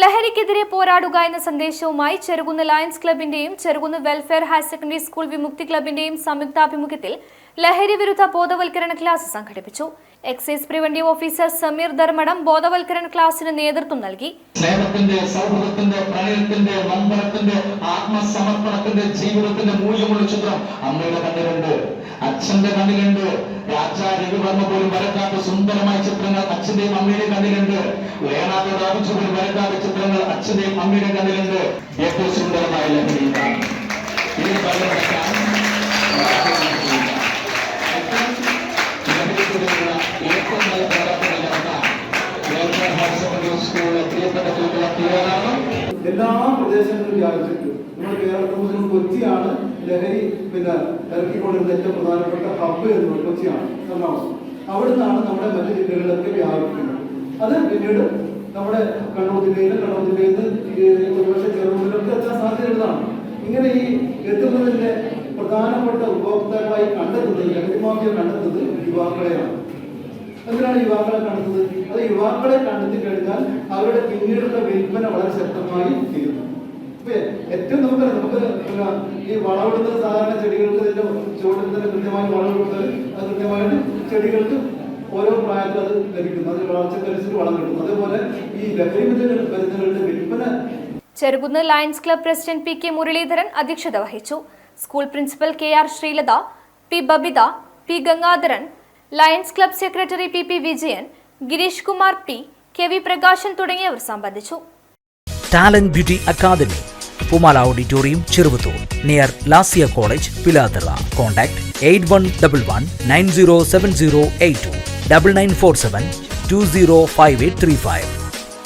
ലഹരിക്കെതിരെ പോരാടുക എന്ന സന്ദേശവുമായി Cherukunnu lions ക്ലബിന്റെയും Cherukunnu welfare higher secondary school വിമുക്തി ക്ലബിന്റെയും സംയുക്താഭിമുഖ്യത്തിൽ ലഹരി വിരുദ്ധ ബോധവൽക്കരണ ക്ലാസ് സംഘടിപ്പിച്ചു. Excise preventive officer Sameer Dharmadam ബോധവൽക്കരണ ക്ലാസിന് നേതൃത്വം നൽകി. സ്നേഹത്തിന്റെ സൗഹൃദത്തിന്റെ പ്രണയത്തിന്റെ നമ്പരത്തിന്റെ ആത്മസമർപ്പണത്തിന്റെ ജീവിതത്തിന്റെ മൂല്യമുള്ള ചിത്രം അമ്മയുടെ കണ്ണിലുണ്ട്. അച്ഛന്റെ കണ്ണിലുണ്ട്. രാജാ രവിവർമ്മ പോലും വരക്കാത്ത സുന്ദരമായ ചിത്രങ്ങൾ അച്ഛന്റെയും അമ്മയുടെ കണ്ണിലുണ്ട്. വേണാഥ റാവിച്ചു പോലും വരക്കാത്ത ചിത്രങ്ങൾ അച്ഛന്റെയും അമ്മയുടെ കണ്ണിലുണ്ട്. ഏറ്റവും സുന്ദരമായ എല്ലാ പ്രദേശങ്ങളിലും വ്യാപിച്ചിട്ടുണ്ട്. നമ്മുടെ കേരളത്തിൽ കൊച്ചിയാണ് ലഹരി പിന്നെ ഇറക്കിക്കൊണ്ടിരുന്ന ഏറ്റവും പ്രധാനപ്പെട്ട ഹബ്ബ് എന്ന് കൊച്ചിയാണ് എറണാകുളം. അവിടുന്നാണ് നമ്മുടെ മറ്റു ജില്ലകളിലൊക്കെ വ്യാപിക്കുന്നത് അത് പിന്നീട് നമ്മുടെ കണ്ണൂർ ജില്ലയിൽ കണ്ണൂർ ജില്ലയിൽ നിന്ന് ഒരുപക്ഷെ ചെറുപുരിലൊക്കെ എത്താൻ സാധ്യതയുള്ളതാണ്. ഇങ്ങനെ ഈ എത്തുന്നതിന്റെ പ്രധാനപ്പെട്ട ഉപഭോക്താക്കളായി കണ്ടെത്തുന്നത് ലഹരി മാഫിയ കണ്ടെത്തുന്നത് യുവാക്കളെയാണ്. എന്തിനാണ് യുവാക്കളെ കണ്ടെത്തുന്നത്? അത് യുവാക്കളെ കണ്ടെത്തി കഴിഞ്ഞാൽ അവരുടെ പിന്നീടുള്ള വിൽപ്പന വളരെ ശക്തമായി തീരുന്നു. ഏറ്റവും നമുക്ക് നമുക്ക് ഈ വളമിടുന്നത് സാധാരണ ചെടികൾക്ക് ഇതിന്റെ ചുവട്ടിൽ തന്നെ കൃത്യമായി വളം കൊടുത്താൽ അത് കൃത്യമായിട്ട് ചെടികൾക്ക് ഓരോ പ്രായത്തിൽ അത് ലഭിക്കുന്നു. അതിൽ വളർച്ചക്കനുസരിച്ച് വളം കിട്ടുന്നു. അതേപോലെ ഈ ലഹരി മരുന്നുകളുടെ വിൽപ്പന Cherukunnu lions club president P K Muraleedharan അധ്യക്ഷത വഹിച്ചു. School principal K R Sreelatha P Babitha P Gangadharan lions club secretary P P Vijayan Girish Kumar P K V Prakashan തുടങ്ങിയവർ സംബന്ധിച്ചു. Talent beauty academy Pumala auditorium Cheruvathur near Lasiya college Pilathara contact eight one double one nine zero seven zero eight two double nine four seven two zero five eight three five